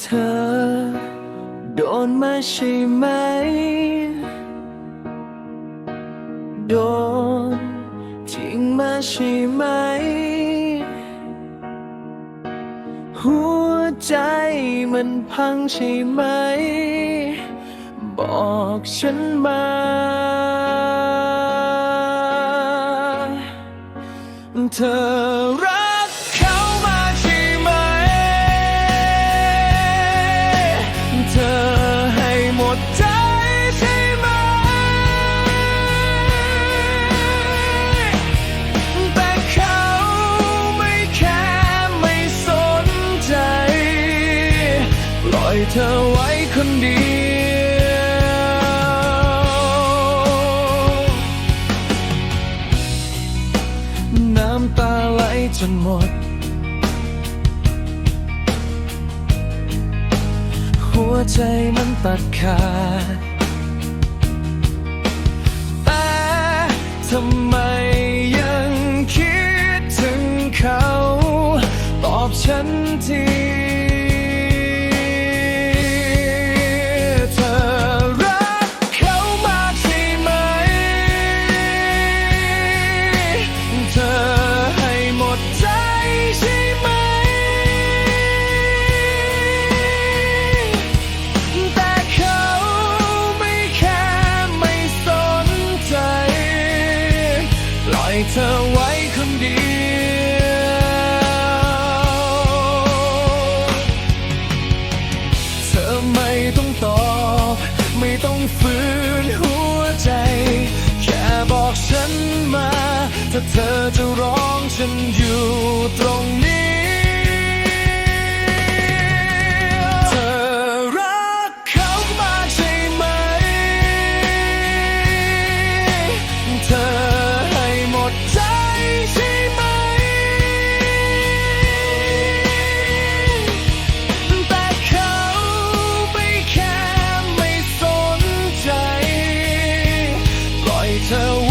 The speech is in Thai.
เธอ โดนมาใช่ไหม โดนทิ้งมาใช่ไหม หัวใจมันพังใช่ไหม บอกฉันมา เธอ เธอไว้คนเดียวน้ำตาไหลจนหมด หัวใจมันตัดขาดแต่ทำไมยังคิดถึงเขา ตอบฉันที เธอไว้คนเดียวเธอไม่ต้องตอบ ไม่ต้องฝืนหัวใจ แค่บอกฉันมา ถ้าเธอจะร้องฉันอยู่ตรงนี้ tell